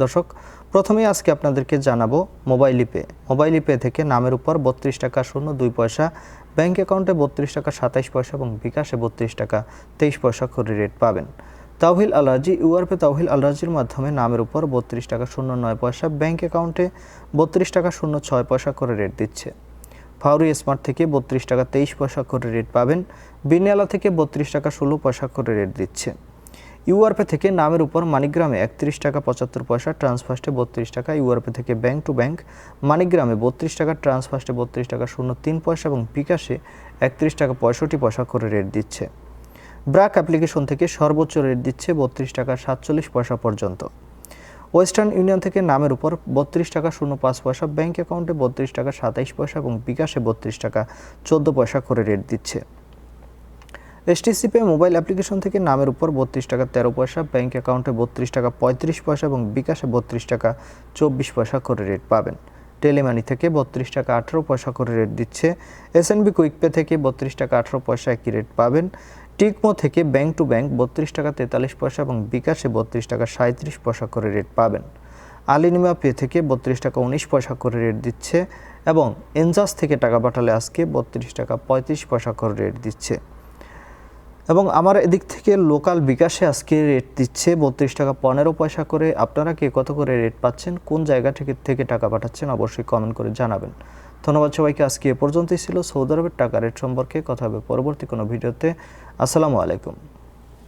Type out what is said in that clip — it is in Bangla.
দর্শক, প্রথমেই আজকে আপনাদেরকে জানাব মোবাইল ইপে। মোবাইল ইপে থেকে নামের উপর বত্রিশ টাকা শূন্য দুই পয়সা, ব্যাংক অ্যাকাউন্টে বত্রিশ টাকা সাতাইশ পয়সা এবং বিকাশে বত্রিশ টাকা তেইশ পয়সা করে রেট পাবেন। তাওহিল আলরাজি ইউআরপে তাওহিল আলরাজির মাধ্যমে নামের উপর বত্রিশ টাকা শূন্য নয় পয়সা, ব্যাংক অ্যাকাউন্টে বত্রিশ টাকা শূন্য ছয় পয়সা করে রেট দিচ্ছে। ফাউরি স্মার্ট থেকে বত্রিশ টাকা তেইশ পয়সা করে রেট পাবেন। বিনিয়ালা থেকে বত্রিশ টাকা ষোলো পয়সা করে রেট দিচ্ছে। ইউআরপে থেকে নামের উপর মানিগ্রামে একত্রিশ টাকা পঁচাত্তর পয়সা ট্রান্সফার্স্টে বত্রিশ টাকা। ইউআরপে থেকে ব্যাংক টু ব্যাংক মানিগ্রামে বত্রিশ টাকা ট্রান্সফার্স্টে বত্রিশ টাকা শূন্য তিন পয়সা এবং বিকাশে একত্রিশ টাকা পঁয়ষট্টি পয়সা করে রেট দিচ্ছে। ব্রাক অ্যাপ্লিকেশন থেকে সর্বোচ্চ রেট দিচ্ছে বত্রিশ টাকা সাতচল্লিশ পয়সা পর্যন্ত। ওয়েস্টার্ন ইউনিয়ন থেকে নামের উপর বত্রিশ টাকা শূন্য পাঁচ পয়সা, ব্যাংক অ্যাকাউন্টে বত্রিশ টাকা সাতাইশ পয়সা এবং বিকাশে বত্রিশ টাকা চোদ্দ পয়সা করে রেট দিচ্ছে। এসটিসি পে মোবাইল অ্যাপ্লিকেশন থেকে নামের উপর বত্রিশ টাকা তেরো পয়সা, ব্যাংক অ্যাকাউন্টে বত্রিশ টাকা পঁয়ত্রিশ পয়সা এবং বিকাশে বত্রিশ টাকা চব্বিশ পয়সা করে রেট পাবেন। টেলিমানি থেকে বত্রিশ টাকা আঠেরো পয়সা করে রেট দিচ্ছে। এসএনবি কুইক পে থেকে বত্রিশ টাকা আঠেরো পয়সা একই রেট পাবেন। টিকমো থেকে ব্যাংক টু ব্যাংক বত্রিশ টাকা তেতাল্লিশ পয়সা এবং বিকাশে বত্রিশ টাকা সাঁত্রিশ পয়সা করে রেট পাবেন। আলিনিমা পে থেকে বত্রিশ টাকা উনিশ পয়সা করে রেট দিচ্ছে এবং এনজাস থেকে টাকা পাঠালে আজকে বত্রিশ টাকা পঁয়ত্রিশ পয়সা করে রেট দিচ্ছে। এবং আমার এদিক থেকে লোকাল বিকাশে আজকে রেট দিচ্ছে বত্রিশ টাকা পনেরো পয়সা করে। আপনারা কে কত করে রেট পাচ্ছেন? কোন জায়গা থেকে থেকে টাকা পাঠাচ্ছেন? অবশ্যই কমেন্ট করে জানাবেন। ধন্যবাদ সবাইকে। আজকে এ পর্যন্তই ছিল সৌদি আরবের টাকা রেট সম্পর্কে। কথা হবে পরবর্তী কোনো ভিডিওতে। আসসালামু আলাইকুম।